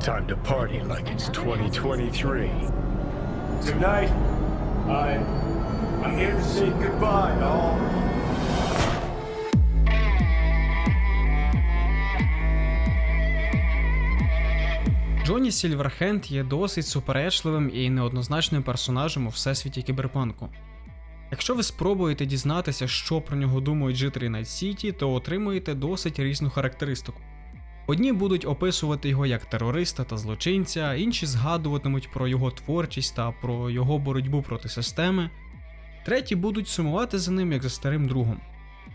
Time to party like it's 2023. Tonight, I, I'm here to say goodbye to all. Джонні Сільверхенд є досить суперечливим і неоднозначним персонажем у всесвіті кіберпанку. Якщо ви спробуєте дізнатися, що про нього думають жителі Найт Сіті, то отримуєте досить різну характеристику. Одні будуть описувати його як терориста та злочинця, інші згадуватимуть про його творчість та про його боротьбу проти системи, треті будуть сумувати за ним як за старим другом.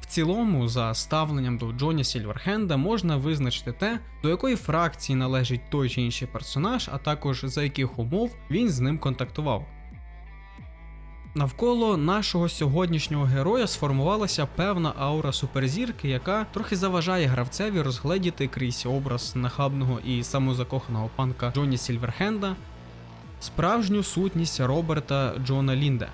В цілому, за ставленням до Джоні Сільверхенда можна визначити те, до якої фракції належить той чи інший персонаж, а також за яких умов він з ним контактував. Навколо нашого сьогоднішнього героя сформувалася певна аура суперзірки, яка трохи заважає гравцеві розгледіти крізь образ нахабного і самозакоханого панка Джоні Сільверхенда, справжню сутність Роберта Джона Лінде.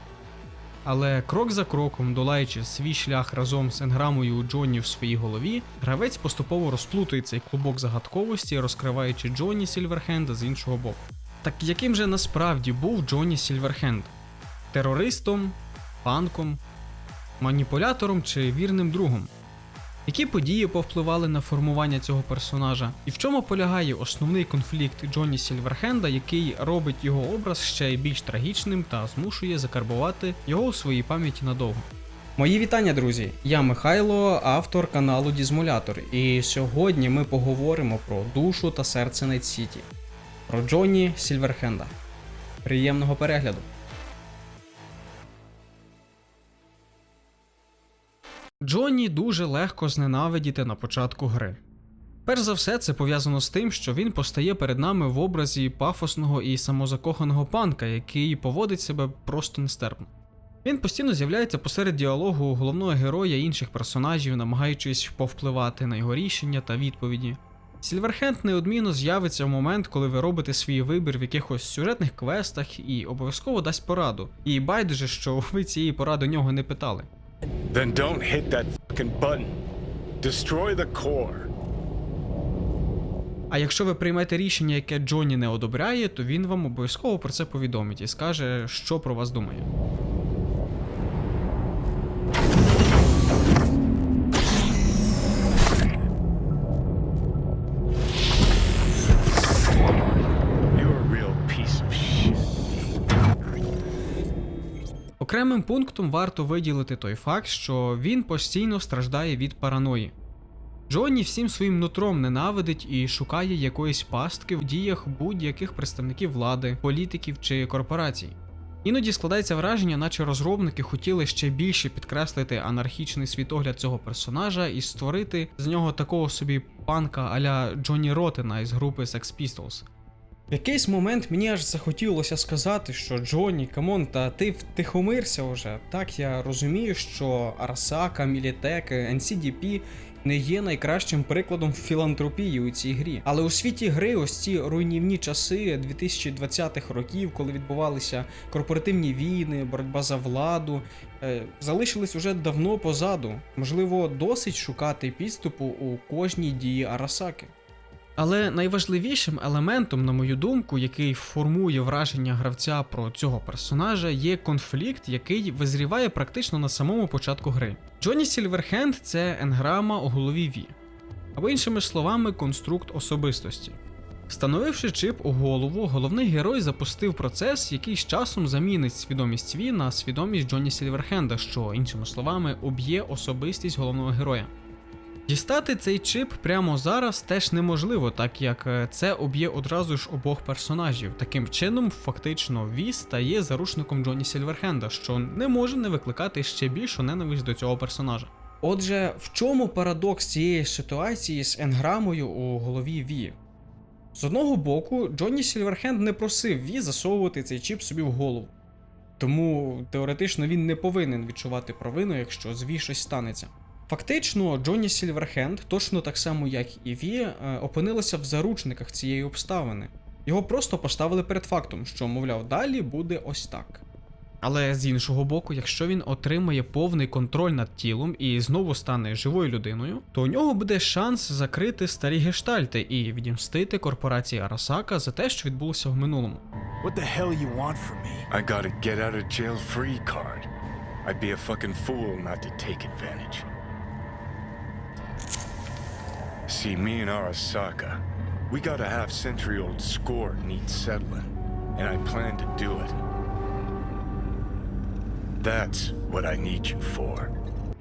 Але крок за кроком, долаючи свій шлях разом з енграмою Джонні в своїй голові, гравець поступово розплутує цей клубок загадковості, розкриваючи Джонні Сільверхенда з іншого боку. Так яким же насправді був Джонні Сільверхенд? Терористом, панком, маніпулятором чи вірним другом? Які події повпливали на формування цього персонажа? І в чому полягає основний конфлікт Джонні Сільверхенда, який робить його образ ще більш трагічним та змушує закарбувати його у своїй пам'яті надовго? Мої вітання, друзі! Я Михайло, автор каналу Дізмулятор, і сьогодні ми поговоримо про душу та серце Найт Сіті, про Джонні Сільверхенда. Приємного перегляду! Джонні дуже легко зненавидіти на початку гри. Перш за все, це пов'язано з тим, що він постає перед нами в образі пафосного і самозакоханого панка, який поводить себе просто нестерпно. Він постійно з'являється посеред діалогу головного героя інших персонажів, намагаючись повпливати на його рішення та відповіді. Сільверхенд неодмінно з'явиться в момент, коли ви робите свій вибір в якихось сюжетних квестах і обов'язково дасть пораду. І байдуже, що ви цієї поради нього не питали. Then don't hit that fucking button. Destroy the core. А якщо ви приймете рішення, яке Джонні не одобряє, то він вам обов'язково про це повідомить і скаже, що про вас думає. Окремим пунктом варто виділити той факт, що він постійно страждає від параної. Джонні всім своїм нутром ненавидить і шукає якоїсь пастки в діях будь-яких представників влади, політиків чи корпорацій. Іноді складається враження, наче розробники хотіли ще більше підкреслити анархічний світогляд цього персонажа і створити з нього такого собі панка аля Джонні Ротена із групи Sex Pistols. В якийсь момент мені аж захотілося сказати, що Джонні, камон, та ти втихомирся вже. Так я розумію, що Арсака, Мілітек, NCDP не є найкращим прикладом філантропії у цій грі. Але у світі гри ось ці руйнівні часи 2020-х років, коли відбувалися корпоративні війни, боротьба за владу, е, залишились уже давно позаду. Можливо, досить шукати підступу у кожній дії Арасаки. Але найважливішим елементом, на мою думку, який формує враження гравця про цього персонажа, є конфлікт, який визріває практично на самому початку гри. Джонні Сільверхенд це енграма у голові Ві, або іншими словами, конструкт особистості. Встановивши чип у голову, головний герой запустив процес, який з часом замінить свідомість Ві на свідомість Джонні Сільверхенда, що, іншими словами, об'є особистість головного героя. Дістати цей чип прямо зараз теж неможливо, так як е, це об'є одразу ж обох персонажів. Таким чином, фактично, Ві стає заручником Джонні Сільверхенда, що не може не викликати ще більшу ненависть до цього персонажа. Отже, в чому парадокс цієї ситуації з енграмою у голові Ві? З одного боку, Джонні Сільверхенд не просив Ві засовувати цей чіп собі в голову. Тому теоретично він не повинен відчувати провину, якщо з Ві щось станеться. Фактично, Джонні Сільверхенд, точно так само як і Ві, е, опинилися в заручниках цієї обставини. Його просто поставили перед фактом, що, мовляв, далі буде ось так. Але з іншого боку, якщо він отримає повний контроль над тілом і знову стане живою людиною, то у нього буде шанс закрити старі гештальти і відімстити корпорації Арасака за те, що відбулося в минулому. What the hell you want from me? I got a get out of jail free card. I'd be a fucking fool not to take advantage. See, me and Arasaka, we got a half century old score needs settling, and I plan to do it. That's what I need you for.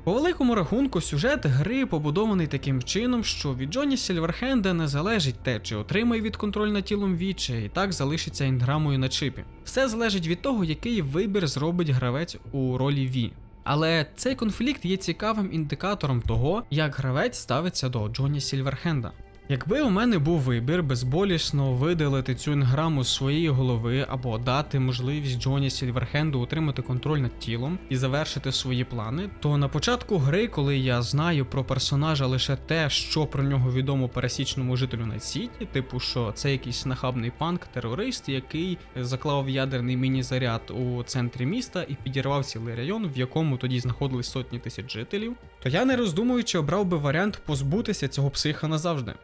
По великому рахунку, сюжет гри побудований таким чином, що від Джоні Сільверхенда не залежить те, чи отримає від контроль над тілом Ві, чи і так залишиться інграмою на чипі. Все залежить від того, який вибір зробить гравець у ролі Ві. Але цей конфлікт є цікавим індикатором того, як гравець ставиться до Джоні Сільверхенда. Якби у мене був вибір безболісно видалити цю інграму з своєї голови або дати можливість Джоні Сільверхенду отримати контроль над тілом і завершити свої плани, то на початку гри, коли я знаю про персонажа лише те, що про нього відомо пересічному жителю Найт-Сіті, типу, що це якийсь нахабний панк, терорист, який заклав ядерний міні-заряд у центрі міста і підірвав цілий район, в якому тоді знаходились сотні тисяч жителів, то я не роздумуючи обрав би варіант позбутися цього психа назавжди.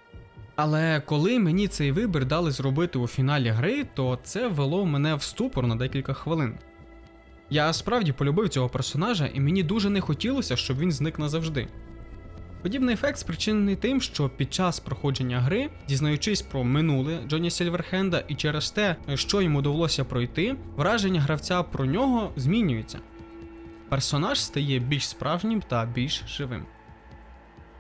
Але коли мені цей вибір дали зробити у фіналі гри, то це ввело мене в ступор на декілька хвилин. Я справді полюбив цього персонажа, і мені дуже не хотілося, щоб він зник назавжди. Подібний ефект спричинений тим, що під час проходження гри, дізнаючись про минуле Джоні Сільверхенда і через те, що йому довелося пройти, враження гравця про нього змінюється. Персонаж стає більш справжнім та більш живим.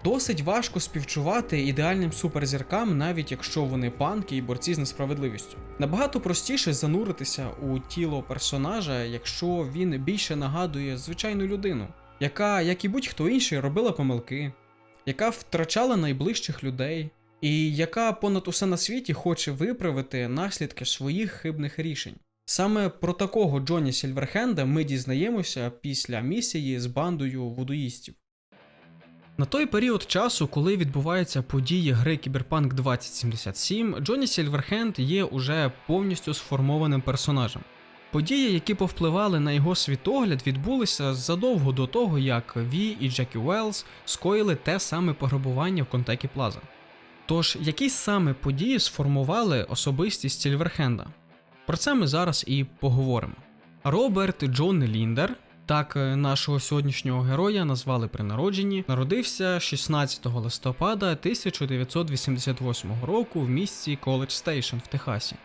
Досить важко співчувати ідеальним суперзіркам, навіть якщо вони панки і борці з несправедливістю. Набагато простіше зануритися у тіло персонажа, якщо він більше нагадує звичайну людину, яка, як і будь-хто інший, робила помилки, яка втрачала найближчих людей, і яка понад усе на світі хоче виправити наслідки своїх хибних рішень. Саме про такого Джоні Сільверхенда ми дізнаємося після місії з бандою вудуїстів. На той період часу, коли відбуваються події гри Cyberpunk 2077, Джоні Сільверхенд є уже повністю сформованим персонажем. Події, які повпливали на його світогляд, відбулися задовго до того, як Ві і Джекі Уелс скоїли те саме пограбування в Контекі Плаза. Тож, які саме події сформували особистість Сільверхенда? Про це ми зараз і поговоримо. Роберт Джон Ліндер, так е, нашого сьогоднішнього героя назвали при народженні, народився 16 листопада 1988 року в місті Коледж Стейшн в Техасі.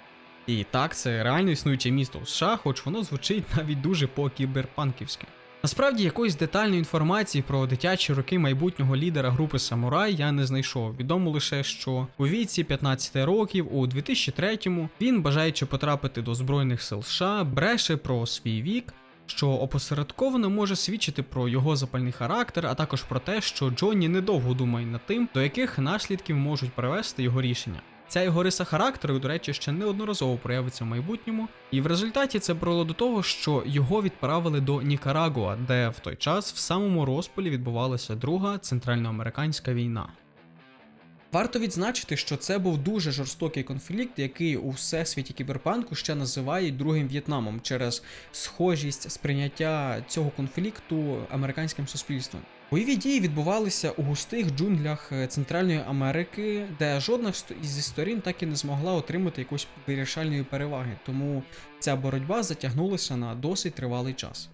І так, це реально існуюче місто у США, хоч воно звучить навіть дуже по-кіберпанківськи. Насправді якоїсь детальної інформації про дитячі роки майбутнього лідера групи Самурай я не знайшов. Відомо лише, що у віці 15 років, у 2003-му, він, бажаючи потрапити до Збройних сил США, бреше про свій вік, що опосередковано може свідчити про його запальний характер, а також про те, що Джонні недовго думає над тим, до яких наслідків можуть привести його рішення. Ця його риса характеру, до речі, ще неодноразово проявиться в майбутньому, і в результаті це привело до того, що його відправили до Нікарагуа, де в той час в самому розпалі відбувалася друга центральноамериканська війна. Варто відзначити, що це був дуже жорстокий конфлікт, який у всесвіті кіберпанку ще називають другим В'єтнамом через схожість сприйняття цього конфлікту американським суспільством. Бойові дії відбувалися у густих джунглях е, Центральної Америки, де жодна зі сторін так і не змогла отримати якоїсь вирішальної переваги, тому ця боротьба затягнулася на досить тривалий час.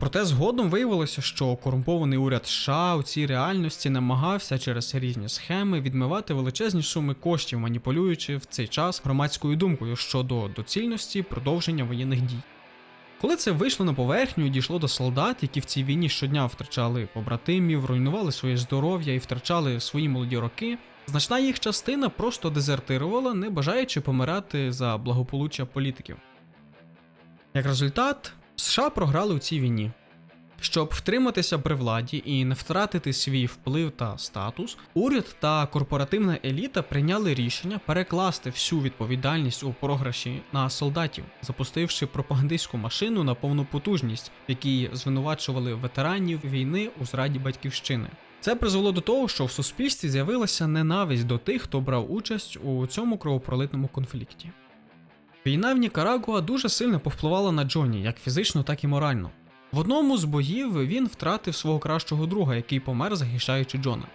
Проте згодом виявилося, що корумпований уряд США у цій реальності намагався через різні схеми відмивати величезні суми коштів, маніпулюючи в цей час громадською думкою щодо доцільності продовження воєнних дій. Коли це вийшло на поверхню і дійшло до солдат, які в цій війні щодня втрачали побратимів, руйнували своє здоров'я і втрачали свої молоді роки, значна їх частина просто дезертирувала, не бажаючи помирати за благополуччя політиків. Як результат, США програли у цій війні. Щоб втриматися при владі і не втратити свій вплив та статус, уряд та корпоративна еліта прийняли рішення перекласти всю відповідальність у програші на солдатів, запустивши пропагандистську машину на повну потужність, в якій звинувачували ветеранів війни у зраді батьківщини. Це призвело до того, що в суспільстві з'явилася ненависть до тих, хто брав участь у цьому кровопролитному конфлікті. Війна в Нікарагуа дуже сильно повпливала на Джоні, як фізично, так і морально. В одному з боїв він втратив свого кращого друга, який помер, захищаючи Джона.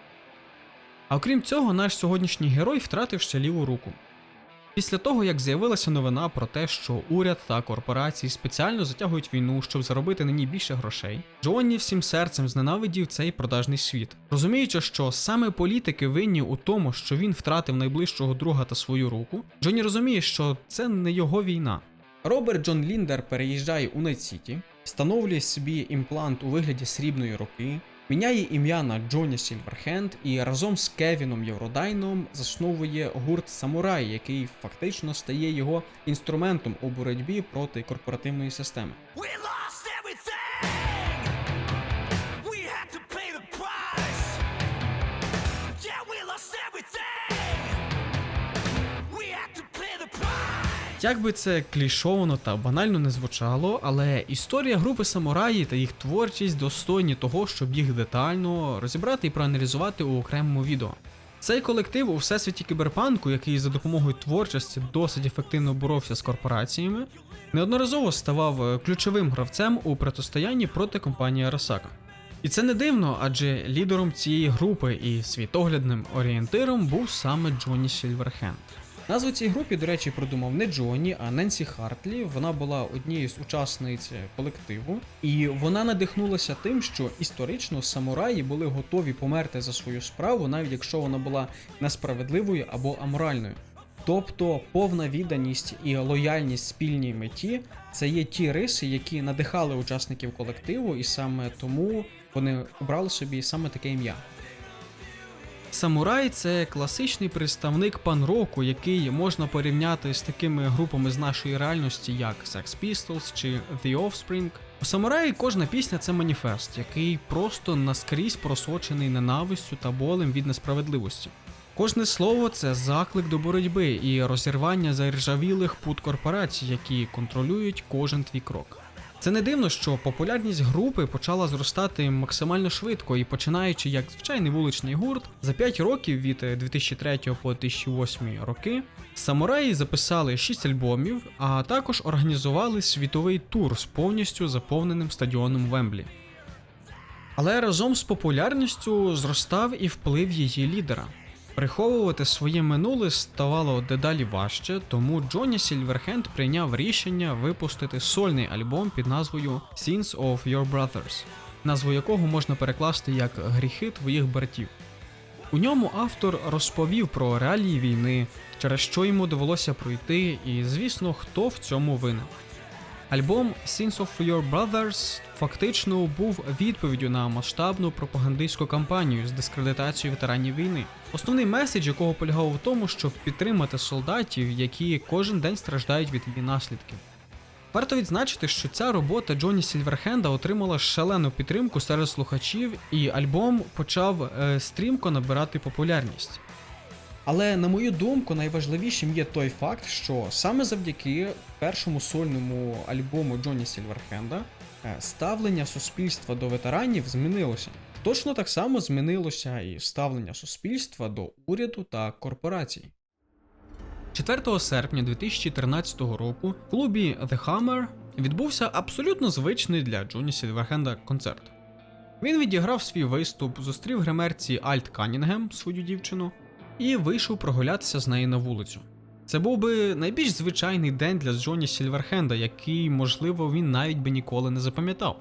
А окрім цього, наш сьогоднішній герой втратив ще ліву руку. Після того, як з'явилася новина про те, що уряд та корпорації спеціально затягують війну, щоб заробити на ній більше грошей, Джонні всім серцем зненавидів цей продажний світ, розуміючи, що саме політики винні у тому, що він втратив найближчого друга та свою руку, Джонні розуміє, що це не його війна. Роберт Джон Ліндер переїжджає у Найт-Сіті, встановлює собі імплант у вигляді срібної руки, міняє ім'я на Джоні Сільверхенд і разом з Кевіном Євродайном засновує гурт Самурай, який фактично стає його інструментом у боротьбі проти корпоративної системи. We lost Як би це клішовано та банально не звучало, але історія групи самураї та їх творчість достойні того, щоб їх детально розібрати і проаналізувати у окремому відео. Цей колектив у всесвіті кіберпанку, який за допомогою творчості досить ефективно боровся з корпораціями, неодноразово ставав е, ключовим гравцем у протистоянні проти компанії Arasaka. І це не дивно, адже лідером цієї групи і світоглядним орієнтиром був саме Джонні Сільверхенд. Назву цій групі, до речі, придумав не Джонні, а Ненсі Хартлі. Вона була однією з учасниць колективу, і вона надихнулася тим, що історично самураї були готові померти за свою справу, навіть якщо вона була несправедливою або аморальною. Тобто повна відданість і лояльність спільній меті це є ті риси, які надихали учасників колективу, і саме тому вони обрали собі саме таке ім'я. Самурай це класичний представник пан-року, який можна порівняти з такими групами з нашої реальності, як Sex Pistols чи The Offspring. У самураї кожна пісня це маніфест, який просто наскрізь просочений ненавистю та болем від несправедливості. Кожне слово це заклик до боротьби і розірвання заржавілих пут корпорацій, які контролюють кожен твій крок. Це не дивно, що популярність групи почала зростати максимально швидко і починаючи як звичайний вуличний гурт, за 5 років від 2003 по 2008 роки самураї записали 6 альбомів, а також організували світовий тур з повністю заповненим стадіоном Вемблі. Але разом з популярністю зростав і вплив її лідера. Приховувати своє минуле ставало дедалі важче, тому Джонні Сільверхенд прийняв рішення випустити сольний альбом під назвою Sins of Your Brothers, назву якого можна перекласти як Гріхи твоїх братів. У ньому автор розповів про реалії війни, через що йому довелося пройти, і звісно, хто в цьому винен. Альбом Sins of Your Brothers фактично був відповіддю на масштабну пропагандистську кампанію з дискредитацією ветеранів війни. Основний меседж якого полягав у тому, щоб підтримати солдатів, які кожен день страждають від її наслідків. Варто відзначити, що ця робота Джонні Сільверхенда отримала шалену підтримку серед слухачів, і альбом почав е, стрімко набирати популярність. Але на мою думку, найважливішим є той факт, що саме завдяки першому сольному альбому Джонні Сільверхенда е, ставлення суспільства до ветеранів змінилося. Точно так само змінилося і ставлення суспільства до уряду та корпорацій. 4 серпня 2013 року в клубі The Hammer відбувся абсолютно звичний для Джонні Сільверхенда концерт. Він відіграв свій виступ, зустрів гримерці Альт Канінгем, свою дівчину, і вийшов прогулятися з нею на вулицю. Це був би найбільш звичайний день для Джоні Сільверхенда, який, можливо, він навіть би ніколи не запам'ятав.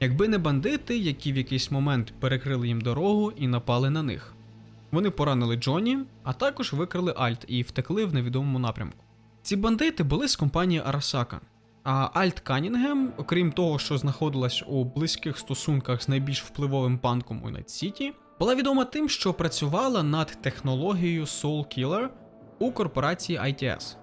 Якби не бандити, які в якийсь момент перекрили їм дорогу і напали на них. Вони поранили Джоні, а також викрили Альт і втекли в невідомому напрямку. Ці бандити були з компанії Арасака. А Альт Канінгем, окрім того, що знаходилась у близьких стосунках з найбільш впливовим панком у Найт Сіті, була відома тим, що працювала над технологією Soul Killer у корпорації ITS.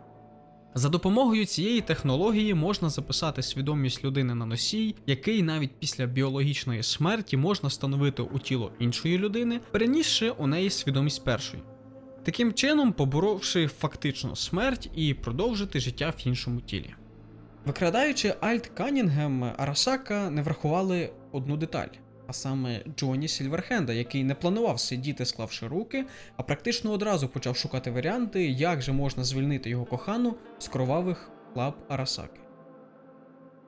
За допомогою цієї технології можна записати свідомість людини на носій, який навіть після біологічної смерті можна встановити у тіло іншої людини, перенісши у неї свідомість першої. Таким чином, поборовши фактично смерть і продовжити життя в іншому тілі. Викрадаючи Альт Канінгем, Арасака не врахували одну деталь. А саме Джоні Сільверхенда, який не планував сидіти, склавши руки, а практично одразу почав шукати варіанти, як же можна звільнити його кохану з кровавих лап Арасаки.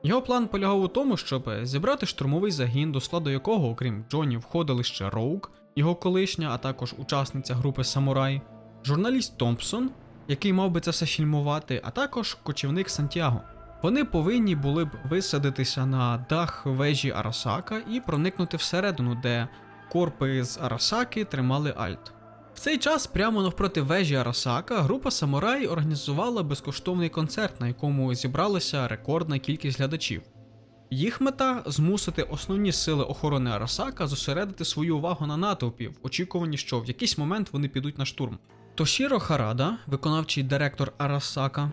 Його план полягав у тому, щоб зібрати штурмовий загін, до складу якого, окрім Джоні, входили ще Роук, його колишня, а також учасниця групи Самурай, журналіст Томпсон, який мав би це все фільмувати, а також кочівник Сантьяго. Вони повинні були б висадитися на дах вежі Арасака і проникнути всередину, де корпи з Арасаки тримали Альт. В цей час прямо навпроти вежі Арасака група Самурай організувала безкоштовний концерт, на якому зібралася рекордна кількість глядачів. Їх мета змусити основні сили охорони Арасака зосередити свою увагу на натовпі в очікуванні, що в якийсь момент вони підуть на штурм. Тошіро Харада, виконавчий директор Арасака,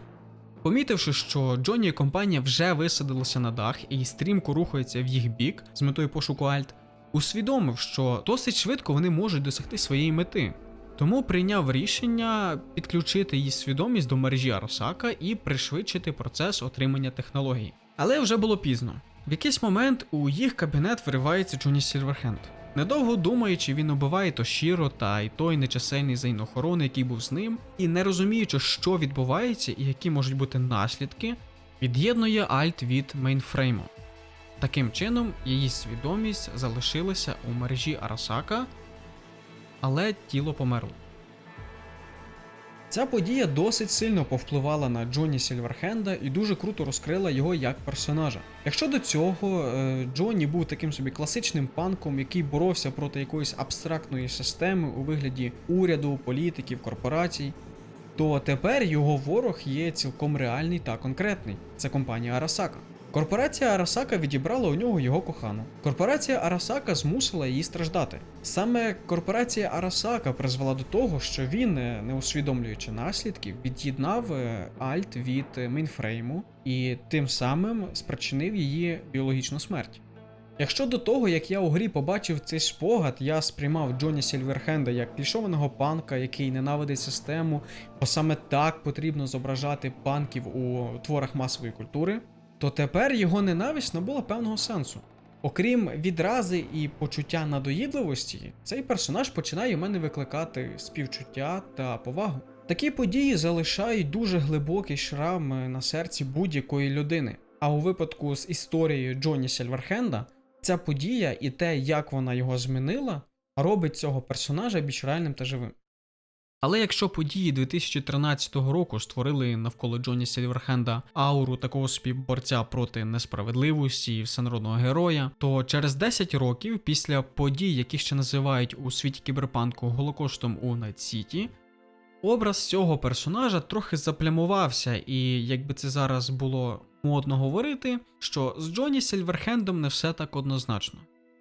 помітивши, що Джоні і компанія вже висадилися на дах і стрімко рухаються в їх бік з метою пошуку Альт, усвідомив, що досить швидко вони можуть досягти своєї мети. Тому прийняв рішення підключити її свідомість до мережі Арасака і пришвидшити процес отримання технологій. Але вже було пізно. В якийсь момент у їх кабінет виривається Джоні Сільверхенд. Недовго думаючи, він убиває Тошіро та й той нечисельний зайнохорон, який був з ним, і не розуміючи, що відбувається і які можуть бути наслідки, від'єднує Альт від мейнфрейму. Таким чином, її свідомість залишилася у мережі Арасака, але тіло померло. Ця подія досить сильно повпливала на Джоні Сільверхенда і дуже круто розкрила його як персонажа. Якщо до цього е, Джоні був таким собі класичним панком, який боровся проти якоїсь абстрактної системи у вигляді уряду, політиків, корпорацій, то тепер його ворог є цілком реальний та конкретний. Це компанія Арасака. Корпорація Арасака відібрала у нього його кохану. Корпорація Арасака змусила її страждати. Саме корпорація Арасака призвела до того, що він, е, не усвідомлюючи наслідків, від'єднав е, Альт від е, мейнфрейму і тим самим спричинив її біологічну смерть. Якщо до того, як я у грі побачив цей спогад, я сприймав Джоні Сільверхенда як клішованого панка, який ненавидить систему, бо саме так потрібно зображати панків у творах масової культури, то тепер його ненависть набула певного сенсу. Окрім відрази і почуття надоїдливості, цей персонаж починає у мене викликати співчуття та повагу. Такі події залишають дуже глибокий шрам на серці будь-якої людини. А у випадку з історією Джоні Сільверхенда, ця подія і те, як вона його змінила, робить цього персонажа більш реальним та живим. Але якщо події 2013 року створили навколо Джоні Сільверхенда ауру такого собі борця проти несправедливості і всенародного героя, то через 10 років після подій, які ще називають у світі кіберпанку Голокостом у Найт-Сіті, образ цього персонажа трохи заплямувався, і якби це зараз було модно говорити, що з Джоні Сільверхендом не все так однозначно.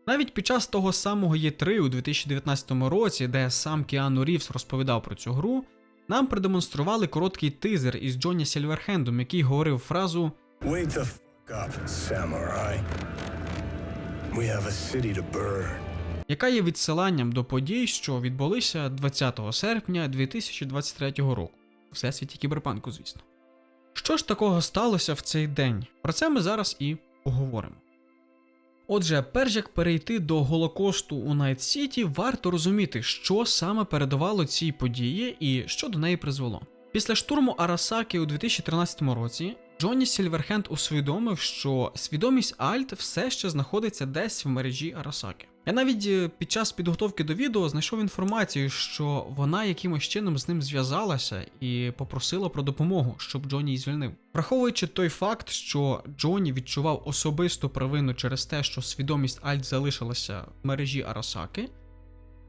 Навіть під час того самого Є3 у 2019 році, де сам Кіану Рівс розповідав про цю гру, нам продемонстрували короткий тизер із Джоні Сільверхендом, який говорив фразу Wake the fuck up, samurai. We have a city to burn. яка є відсиланням до подій, що відбулися 20 серпня 2023 року, у всесвіті кіберпанку, звісно. Що ж такого сталося в цей день? Про це ми зараз і поговоримо. Отже, перш як перейти до Голокосту у Найт Сіті, варто розуміти, що саме передавало цій події і що до неї призвело. Після штурму Арасаки у 2013 році Джонні Сільверхенд усвідомив, що свідомість Альт все ще знаходиться десь в мережі Арасаки. Я навіть е, під час підготовки до відео знайшов інформацію, що вона якимось чином з ним зв'язалася і попросила про допомогу, щоб Джонні її звільнив. Враховуючи той факт, що Джонні відчував особисту провину через те, що свідомість Альт залишилася в мережі Арасаки,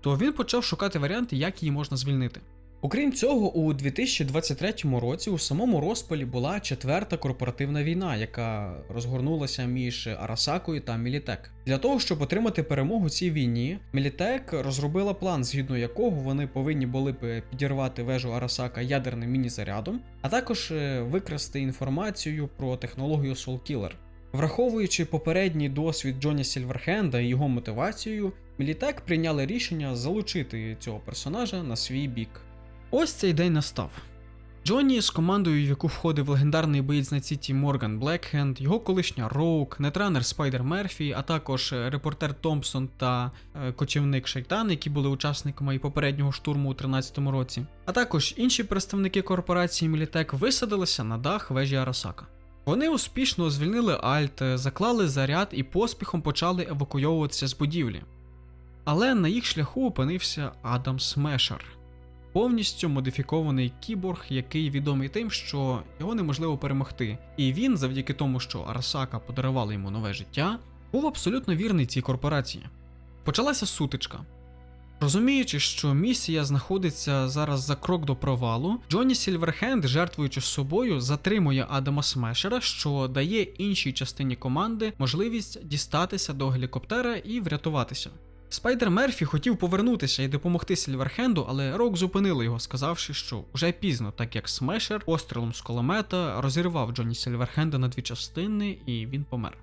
то він почав шукати варіанти, як її можна звільнити. Окрім цього, у 2023 році у самому розпалі була четверта корпоративна війна, яка розгорнулася між Арасакою та Мілітек. Для того, щоб отримати перемогу цій війні, Мілітек розробила план, згідно якого вони повинні були б підірвати вежу Арасака ядерним міні-зарядом, а також е, викрасти інформацію про технологію Soulkiller. Враховуючи попередній досвід Джоні Сільверхенда і його мотивацію, Мілітек прийняли рішення залучити цього персонажа на свій бік. Ось цей день настав. Джонні з командою, в яку входив легендарний боєць на Сіті Морган Блекхенд, його колишня Роук, нетранер Спайдер Мерфі, а також е, репортер Томпсон та е, кочівник Шайтан, які були учасниками і попереднього штурму у 13-му році. А також інші представники корпорації Мілітек висадилися на дах вежі Арасака. Вони успішно звільнили Альт, е, заклали заряд і поспіхом почали евакуйовуватися з будівлі. Але на їх шляху опинився Адам Смешер, повністю модифікований кіборг, який відомий тим, що його неможливо перемогти. І він, завдяки тому, що Арасака подарувала йому нове життя, був абсолютно вірний цій корпорації. Почалася сутичка. Розуміючи, що місія знаходиться зараз за крок до провалу, Джонні Сільверхенд, жертвуючи собою, затримує Адама Смешера, що дає іншій частині команди можливість дістатися до гелікоптера і врятуватися. Спайдер Мерфі хотів повернутися і допомогти Сільверхенду, але Рок зупинили його, сказавши, що вже пізно, так як Смешер пострілом з кулемета розірвав Джонні Сільверхенда на дві частини, і він помер.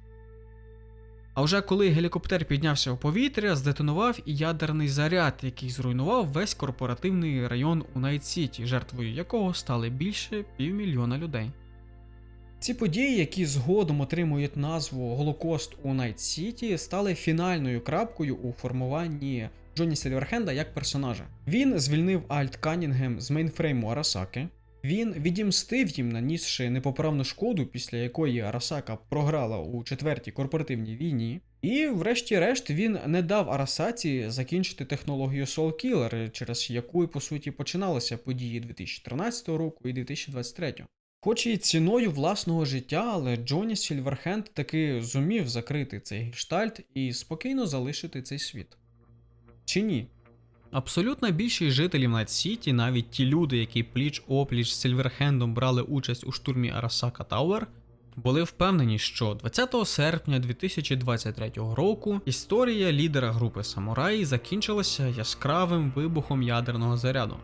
А вже коли гелікоптер піднявся у повітря, здетонував і ядерний заряд, який зруйнував весь корпоративний район у Найт-Сіті, жертвою якого стали більше півмільйона людей. Ці події, які згодом отримують назву Голокост у Найт-Сіті, стали фінальною крапкою у формуванні Джонні Сильверхенда як персонажа. Він звільнив Альт Канінгем з мейнфрейму Арасаки. Він відімстив їм, нанісши непоправну шкоду, після якої Арасака програла у четвертій корпоративній війні. І, врешті-решт, він не дав Арасаці закінчити технологію Soul Killer, через яку, по суті, починалися події 2013 року і 2023. Хоч і ціною власного життя, але Джоні Сільверхенд таки зумів закрити цей гештальт і спокійно залишити цей світ. Чи ні? Абсолютна більшість жителів Найт-Сіті, навіть ті люди, які пліч опліч з Сильверхендом брали участь у штурмі Арасака Тауер, були впевнені, що 20 серпня 2023 року історія лідера групи Самурай закінчилася яскравим вибухом ядерного заряду.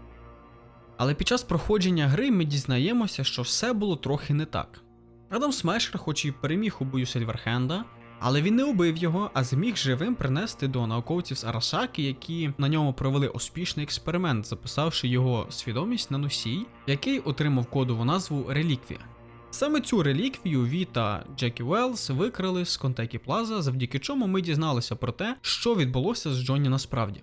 Але під час проходження гри ми дізнаємося, що все було трохи не так. Адам Смешер, хоч і переміг у бою Сильверхенда, але він не убив його, а зміг живим принести до науковців з Арасаки, які на ньому провели успішний експеримент, записавши його свідомість на носій, який отримав кодову назву Реліквія. Саме цю реліквію Ві та Джекі Уелс викрили з Контекі Плаза, завдяки чому ми дізналися про те, що відбулося з Джонні насправді.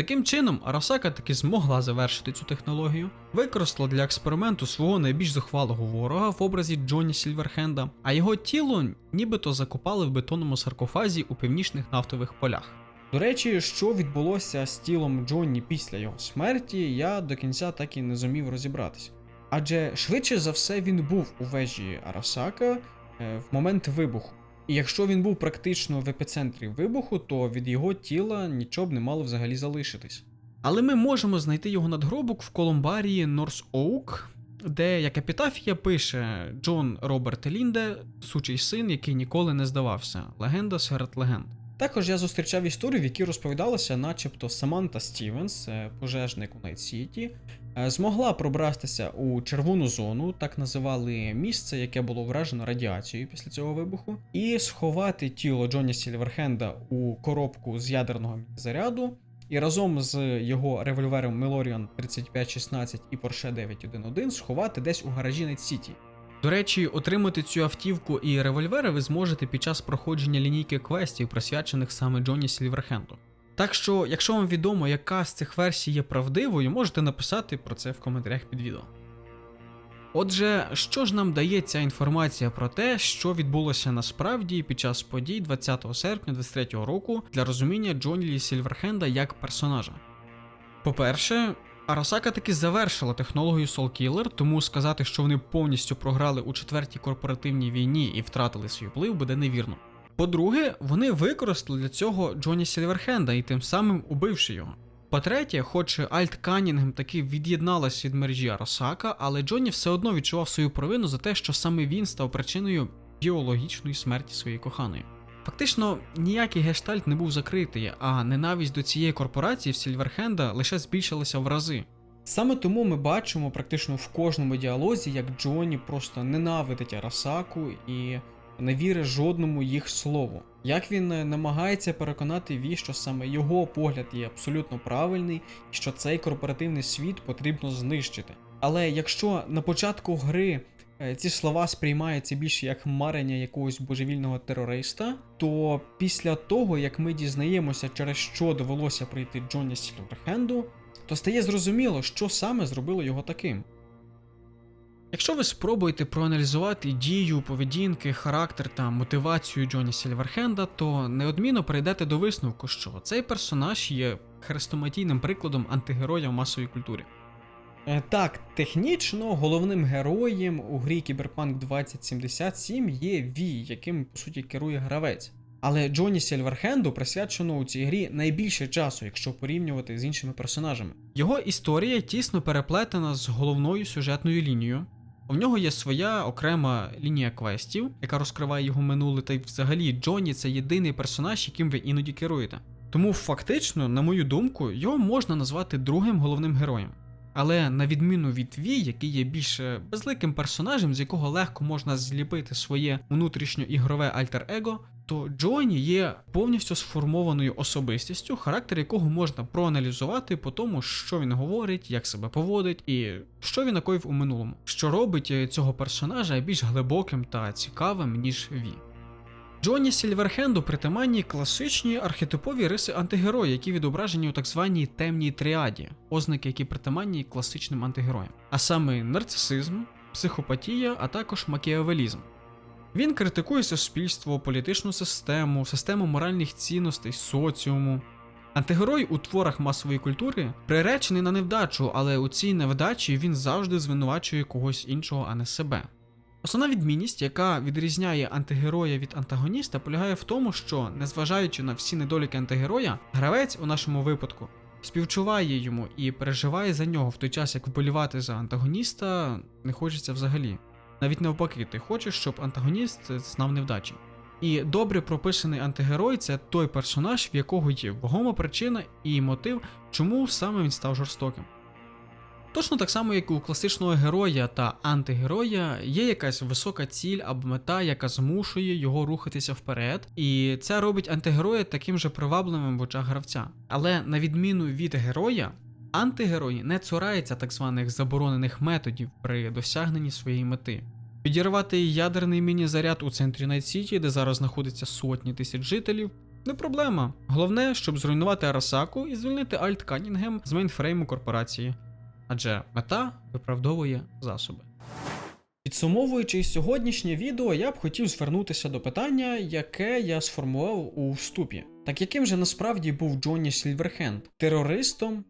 Таким чином, Арасака таки змогла завершити цю технологію, використала для експерименту свого найбільш зухвалого ворога в образі Джонні Сільверхенда, а його тіло нібито закопали в бетонному саркофазі у північних нафтових полях. До речі, що відбулося з тілом Джонні після його смерті, я до кінця так і не зумів розібратися. Адже швидше за все він був у вежі Арасака е, в момент вибуху. І якщо він був практично в епіцентрі вибуху, то від його тіла нічого б не мало взагалі залишитись. Але ми можемо знайти його надгробок в Колумбарії Норс Оук, де, як епітафія пише Джон Роберт Лінде, сучий син, який ніколи не здавався, легенда серед легенд. Також я зустрічав історію, в якій розповідалося, начебто Саманта Стівенс, е, пожежник у Найт-Сіті, е, змогла пробратися у червону зону, так називали місце, яке було вражено радіацією після цього вибуху, і сховати тіло Джоні Сільверхенда у коробку з ядерного заряду. І разом з його револьвером Melorian 3516 і Porsche 911 сховати десь у гаражі Найт-Сіті. До речі, отримати цю автівку і револьвери ви зможете під час проходження лінійки квестів, присвячених саме Джоні Сільверхенду. Так що, якщо вам відомо, яка з цих версій є правдивою, можете написати про це в коментарях під відео. Отже, що ж нам дає ця інформація про те, що відбулося насправді під час подій 20 серпня 2023 року для розуміння Джоні Сільверхенда як персонажа? По-перше, Арасака таки завершила технологію Soul Killer, тому сказати, що вони повністю програли у четвертій корпоративній війні і втратили свій вплив, буде невірно. По-друге, вони використали для цього Джоні Сільверхенда і тим самим убивши його. По-третє, хоч Альт Канінгем таки від'єдналась від мережі Арасака, але Джонні все одно відчував свою провину за те, що саме він став причиною біологічної смерті своєї коханої. Фактично, ніякий гештальт не був закритий, а ненависть до цієї корпорації в Сільверхенда лише збільшилася в рази. Саме тому ми бачимо практично в кожному діалозі, як Джонні просто ненавидить Арасаку і не вірить жодному їх слову. Як він е, намагається переконати Ві, що саме його погляд є абсолютно правильний, що цей корпоративний світ потрібно знищити. Але якщо на початку гри е, ці слова сприймаються більше як марення якогось божевільного терориста, то після того, як ми дізнаємося, через що довелося прийти Джонні Сільверхенду, то стає зрозуміло, що саме зробило його таким. Якщо ви спробуєте проаналізувати дію, поведінки, характер та мотивацію Джоні Сільверхенда, то неодмінно прийдете до висновку, що цей персонаж є хрестоматійним прикладом антигероя в масовій культурі. Е, Так, технічно головним героєм у грі Cyberpunk 2077 є Ві, яким по суті керує гравець. Але Джоні Сільверхенду присвячено у цій грі найбільше часу, якщо порівнювати з іншими персонажами. Його історія тісно переплетена з головною сюжетною лінією. У нього є своя окрема лінія квестів, яка розкриває його минуле, та й взагалі Джонні це єдиний персонаж, яким ви іноді керуєте. Тому фактично, на мою думку, його можна назвати другим головним героєм. Але на відміну від Ві, який є більш безликим персонажем, з якого легко можна зліпити своє внутрішньо ігрове альтер-его, то Джоні є повністю сформованою особистістю, характер якого можна проаналізувати по тому, що він говорить, як себе поводить і що він накоїв у минулому, що робить е, цього персонажа більш глибоким та цікавим, ніж Ві. Джоні Сільверхенду притаманні класичні архетипові риси антигероя, які відображені у так званій темній тріаді, ознаки, які притаманні класичним антигероям, а саме нарцисизм, психопатія, а також макіавелізм. Він критикує суспільство, політичну систему, систему моральних цінностей, соціуму. Антигерой у творах масової культури приречений на невдачу, але у цій невдачі він завжди звинувачує когось іншого, а не себе. Основна відмінність, яка відрізняє антигероя від антагоніста, полягає в тому, що, незважаючи на всі недоліки антигероя, гравець у нашому випадку співчуває йому і переживає за нього в той час, як вболівати за антагоніста не хочеться взагалі. Навіть навпаки, ти хочеш, щоб антагоніст знав невдачі. І добре прописаний антигерой це той персонаж, в якого є вагома причина і мотив, чому саме він став жорстоким. Точно так само, як у класичного героя та антигероя, є якась висока ціль або мета, яка змушує його рухатися вперед, і це робить антигероя таким же привабливим в очах гравця. Але на відміну від героя, антигерой не цурається так званих заборонених методів при досягненні своєї мети. Підірвати ядерний міні-заряд у центрі Найт-Сіті, де зараз знаходиться сотні тисяч жителів, не проблема. Головне, щоб зруйнувати Арасаку і звільнити Альт Канінгем з мейнфрейму корпорації. Адже мета виправдовує засоби. Підсумовуючи сьогоднішнє відео, я б хотів звернутися до питання, яке я сформував у вступі. Так яким же насправді був Джонні Сільверхенд? Терористом,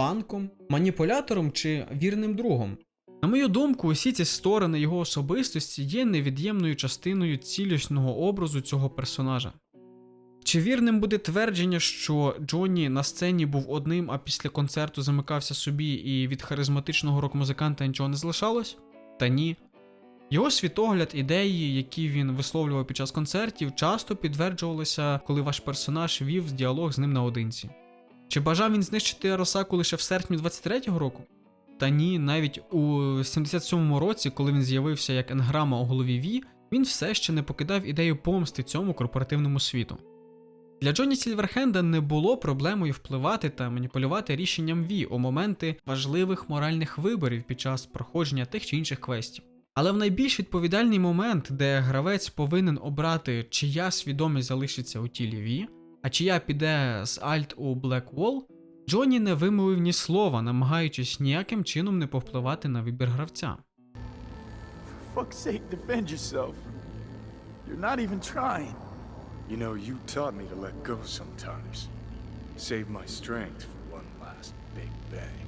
панком, маніпулятором чи вірним другом? На мою думку, усі ці сторони його особистості є невід'ємною частиною цілісного образу цього персонажа. Чи вірним буде твердження, що Джонні на сцені був одним, а після концерту замикався собі і від харизматичного рок-музиканта нічого не залишалось? Та ні. Його світогляд, ідеї, які він висловлював під час концертів, часто підтверджувалися, коли ваш персонаж вів діалог з ним наодинці. Чи бажав він знищити Арасаку лише в серпні 23-го року? Та ні, навіть у 77-му році, коли він з'явився як енграма у голові Ві, він все ще не покидав ідею помсти цьому корпоративному світу. Для Джоні Сільверхенда не було проблемою впливати та маніпулювати рішенням Ві у моменти важливих моральних виборів під час проходження тих чи інших квестів. Але в найбільш відповідальний момент, де гравець повинен обрати, чия свідомість залишиться у тілі Ві, а чия піде з Альт у Black Wall, Джоні не вимовив ні слова, намагаючись ніяким чином не повпливати на вибір гравця. Sake, defend yourself. You're not even trying. You know, you taught me to let go sometimes. Save my strength for one last big bang.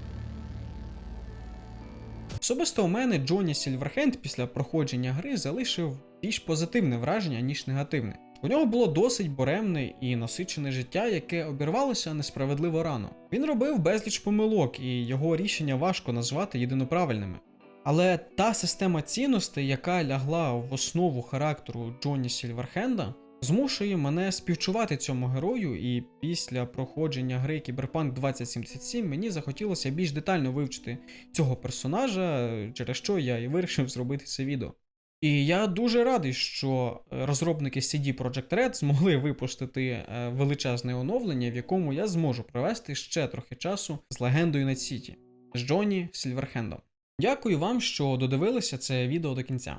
Особисто у мене Джоні Сільверхенд після проходження гри залишив більш позитивне враження, ніж негативне. У нього було досить буремне і насичене життя, яке обірвалося несправедливо рано. Він робив безліч помилок, і його рішення важко назвати єдиноправильними. Але та система цінностей, яка лягла в основу характеру Джоні Сільверхенда, змушує мене співчувати цьому герою, і після проходження гри Cyberpunk 2077 мені захотілося більш детально вивчити цього персонажа, через що я і вирішив зробити це відео. І я дуже радий, що е, розробники CD Projekt Red змогли випустити е, величезне оновлення, в якому я зможу провести ще трохи часу з легендою Night City, з Джонні Сільверхендом. Дякую вам, що додивилися це відео до кінця.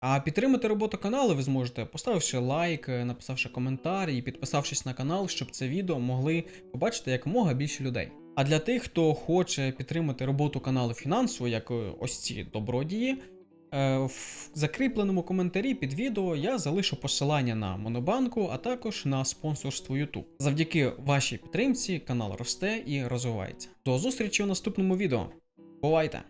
А підтримати роботу каналу ви зможете, поставивши лайк, написавши коментар і підписавшись на канал, щоб це відео могли побачити якомога більше людей. А для тих, хто хоче підтримати роботу каналу фінансово, як е, ось ці добродії, е, в закріпленому коментарі під відео я залишу посилання на Монобанку, а також на спонсорство YouTube. Завдяки вашій підтримці канал росте і розвивається. До зустрічі у наступному відео. Бувайте!